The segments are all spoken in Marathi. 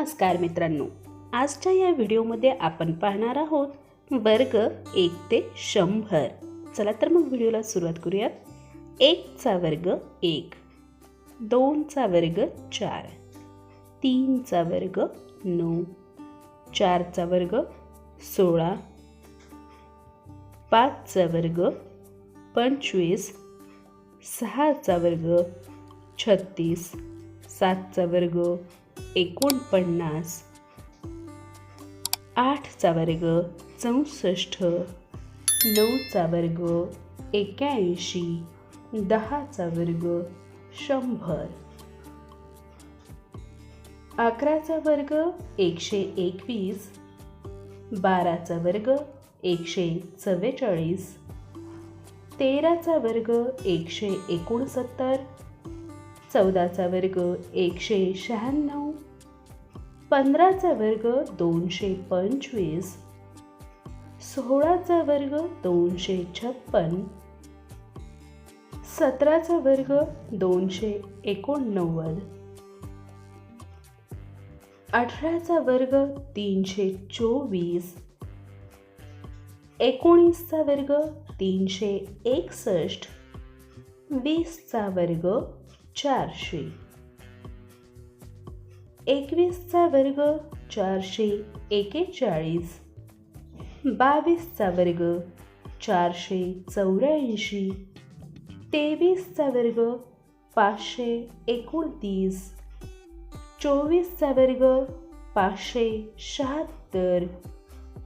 नमस्कार मित्रांनो. आजच्या या व्हिडिओमध्ये आपण पाहणार आहोत वर्ग एक ते शंभर. चला तर मग व्हिडिओला सुरुवात करूयात. एकचा वर्ग एक दोनचा वर्ग चार तीनचा वर्ग नऊ चारचा वर्ग सोळा पाचचा वर्ग पंचवीस सहाचा वर्ग छत्तीस सातचा वर्ग एकोणपन्नास. आठचा वर्ग चौसष्ट. नऊचा वर्ग एक्याऐंशी. दहाचा वर्ग शंभर. अकराचा वर्ग एकशे एकवीस. बाराचा वर्ग एकशे चव्वेचाळीस. तेराचा वर्ग एकशे एकोणसत्तर. चौदाचा वर्ग एकशे शहाण्णव पंधराचा वर्ग दोनशे पंचवीस सोळाचा वर्ग दोनशे छप्पन सतराचा वर्ग दोनशे एकोणनव्वद अठराचा वर्ग तीनशे चोवीस एकोणीसचा वर्ग तीनशे एकसष्ट वीसचा वर्ग चारशे. एकवीसचा वर्ग चारशे एकेचाळीस. बावीसचा वर्ग चारशे चौऱ्याऐंशी. तेवीसचा वर्ग पाचशे एकोणतीस. चोवीसचा वर्ग पाचशे शहात्तर.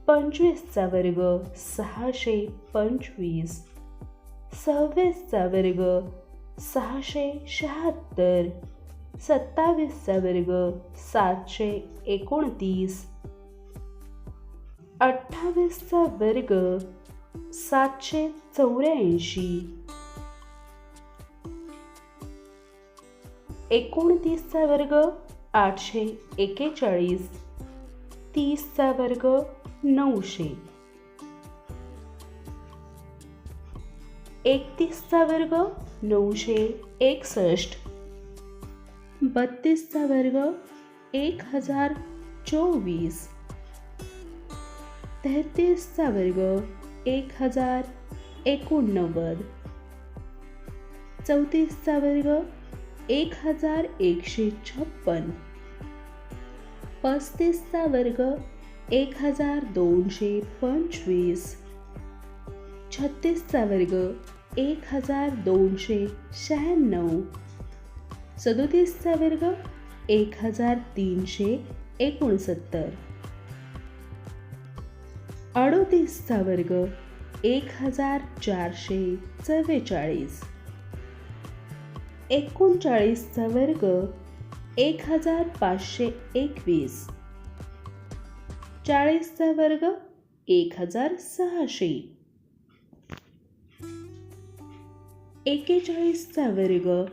पंचवीसचा वर्ग सहाशे पंचवीस. सव्वीसचा वर्ग सहाशे शहात्तर सत्तावीसचा वर्ग सातशे एकोणतीस. अठ्ठावीसचा वर्ग सातशे चौऱ्याऐंशी. एकोणतीसचा वर्ग आठशे एकेचाळीस. तीसचा वर्ग नऊशे. एकतीसचा वर्ग नऊशे एकसष्ट. बत्तीसचा वर्ग एक हजार चोवीस. तेहतीसचा वर्ग एक हजार एकोणनव्वद. चौतीसचा वर्ग एक हजार एकशे छप्पन. पस्तीसचा वर्ग एक हजार दोनशे पंचवीस. छत्तीसचा वर्ग एक हजार दोनशे शहाण्णव. सदोतीसचा वर्ग एक हजार तीनशे एकोणसत्तर. अडोतीसचा वर्ग एक हजार चारशे चव्वेचाळीस. एकोणचाळीसचा वर्ग एक हजार पाचशे एकवीस. चाळीसचा वर्ग एक हजार सहाशे. एकेचाळीसचा वर्ग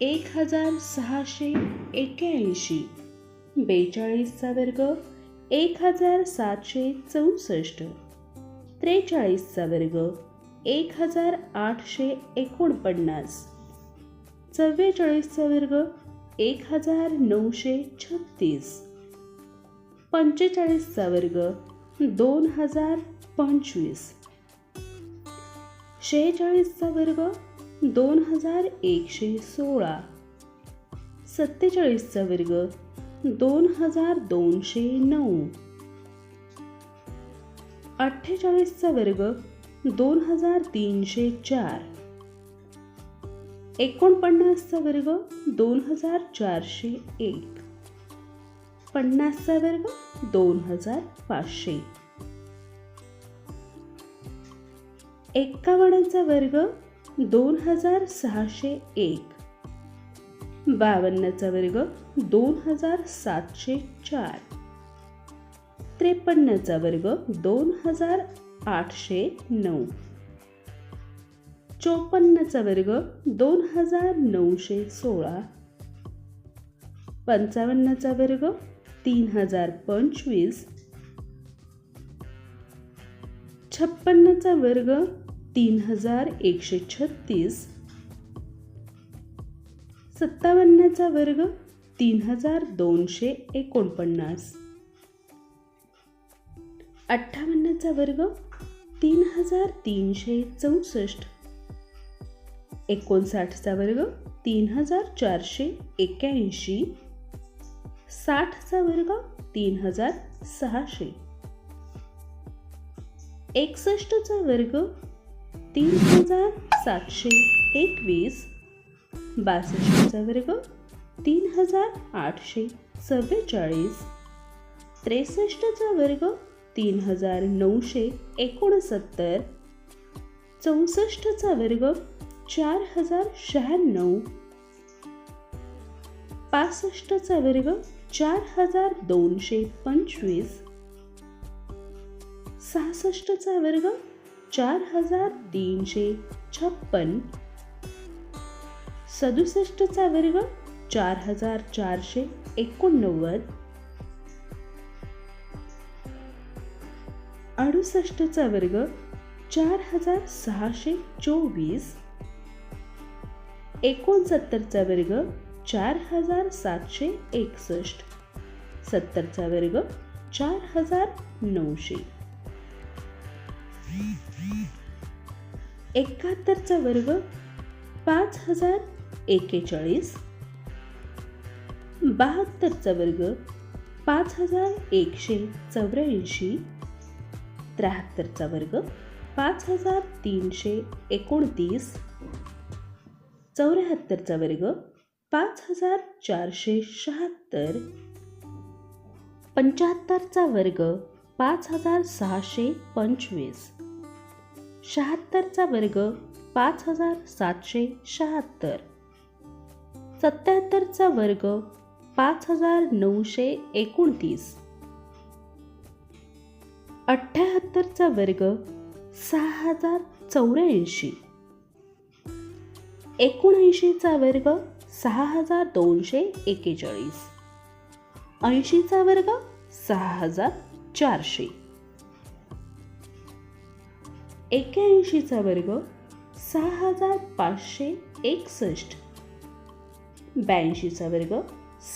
एक हजार सहाशे एक्याऐंशी बेचाळीसचा वर्ग एक हजार सातशे चौसष्ट. त्रेचाळीसचा वर्ग एक हजार आठशे एकोणपन्नास. चव्वेचाळीसचा वर्ग एक हजार नऊशे छत्तीस. पंचेचाळीसचा वर्ग दोन हजार पंचवीस शेहेचाळीसचा वर्ग दोन हजार एकशे सोळा. सत्तेचाळीसचा वर्ग दोन हजार दोनशे नऊ. अठ्ठेचाळीसचा वर्ग दोन हजार तीनशे चार. एकोणपन्नासचा वर्ग दोन हजार चारशे एक. पन्नासचा वर्ग दोन हजार पाचशे. एक्कावन्नचा वर्ग दोन हजार सहाशे एक. बावन्नचा वर्ग दोन हजार सातशे चार. त्रेपन्नचा वर्ग दोन हजार आठशे नऊ. चोपन्नचा वर्ग दोन हजार नऊशे सोळा. पंचावन्नचा वर्ग तीन हजार पंचवीस. छप्पन्नचा वर्ग तीन हजार एकशे छत्तीस. सत्तावन्नचा वर्ग तीन हजार दोनशे एकोणपन्नास. अठ्ठावन्नचा वर्ग तीन हजार तीनशे चौसष्ट. एकोणसाठचा वर्ग तीन हजार चारशे एक्याऐंशी साठचा वर्ग तीन हजार सहाशे. एकसष्टचा वर्ग तीन हजार सातशे एकवीस. बासष्टचा वर्ग तीन हजार आठशे चव्वेचाळीस त्रेसष्टचा वर्ग तीन हजार नऊशे एकोणसत्तर. चौसष्टचा वर्ग चार हजार शहाण्णव. पासष्टचा वर्ग चार हजार दोनशे पंचवीस. सहासष्टचा वर्ग चार हजार तीनशे छप्पन. सदुसष्टचा वर्ग चार हजार चारशे एकोणनव्वद. अडुसष्टचा वर्ग चार हजार सहाशे चोवीस. एकोणसत्तरचा वर्ग चार हजार सातशे एकसष्ट. सत्तरचा वर्ग चार हजार नऊशे. एकाहत्तरचा वर्ग पाच हजार एकेचाळीस. बहात्तरचा वर्ग पाच हजार एकशे चौऱ्याऐंशी. त्र्याहत्तरचा वर्ग पाच हजार तीनशे एकोणतीस. चौऱ्याहत्तरचा वर्ग पाच हजार चारशे शहात्तर. पंच्याहत्तरचा वर्ग पाच हजार सहाशे पंचवीस. शहात्तरचा वर्ग पाच हजार सातशे शहात्तर. सत्याहत्तरचा वर्ग पाच हजार नऊशे एकोणतीस. अठ्ठ्याहत्तरचा वर्ग सहा हजार चौऱ्याऐंशी एकोणऐंशीचा वर्ग सहा हजार दोनशे एकेचाळीस. ऐंशीचा वर्ग सहा हजार चारशे एक्याऐंशीचा वर्ग सहा हजार पाचशे एकसष्ट. ब्याऐंशीचा वर्ग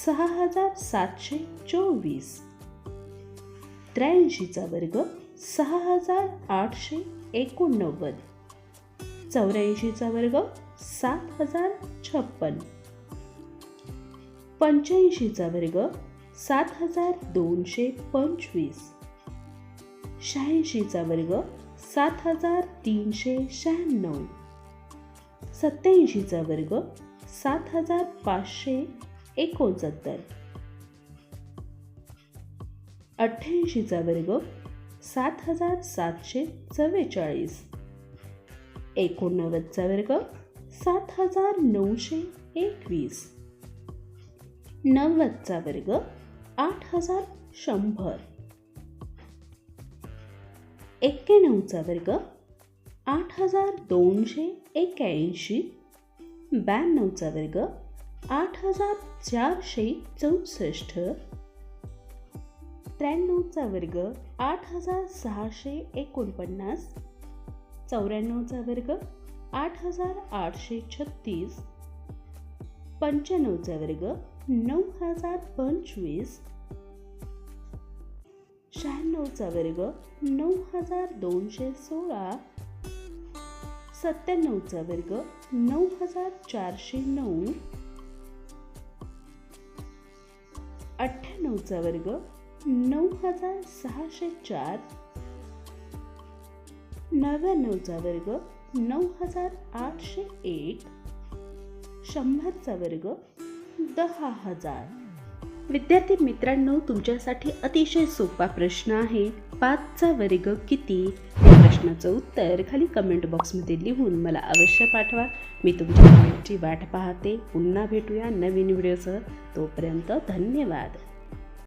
सहा हजार सातशे चोवीस. त्र्याऐंशीचा वर्ग सहा हजार आठशे एकोणनव्वद. चौऱ्याऐंशीचा वर्ग सात हजार छप्पन. पंच्याऐंशीचा वर्ग सात हजार दोनशे पंचवीस. शहाऐंशीचा वर्ग सात हजार तीनशे शहाण्णव. सत्याऐंशीचा वर्ग सात हजार पाचशे एकोणसत्तर. अठ्ठ्याऐंशीचा वर्ग सात हजार सातशे चव्वेचाळीस. एकोणनव्वदचा वर्ग सात हजार नऊशे एकवीस. नव्वदचा वर्ग आठ हजार शंभर. एक्क्याण्णवचा वर्ग आठ हजार दोनशे एक्याऐंशी ब्याण्णवचा वर्ग आठ हजार चारशे चौसष्ट. त्र्याण्णवचा वर्ग आठ हजार सहाशे एकोणपन्नास. चौऱ्याण्णवचा वर्ग आठ हजार आठशे छत्तीस. पंच्याण्णवचा वर्ग नऊ हजार पंचवीस. शहाण्णवचा वर्ग नऊ हजार दोनशे सोळा. सत्त्याण्णवचा वर्ग नऊ हजार चारशे नऊ. अठ्ठ्याण्णवचा वर्ग नऊ हजार सहाशे चार. नव्याण्णवचा वर्ग नऊ हजार आठशे एक. शंभरचा वर्ग दहा हजार. विद्यार्थी मित्रांनो तुमच्यासाठी अतिशय सोपा प्रश्न आहे. पाचचा वर्ग किती? या प्रश्नाचं उत्तर खाली कमेंट बॉक्समध्ये लिहून मला अवश्य पाठवा. मी तुमच्या कमेंटची वाट पाहते. पुन्हा भेटूया नवीन व्हिडिओसह. तोपर्यंत धन्यवाद.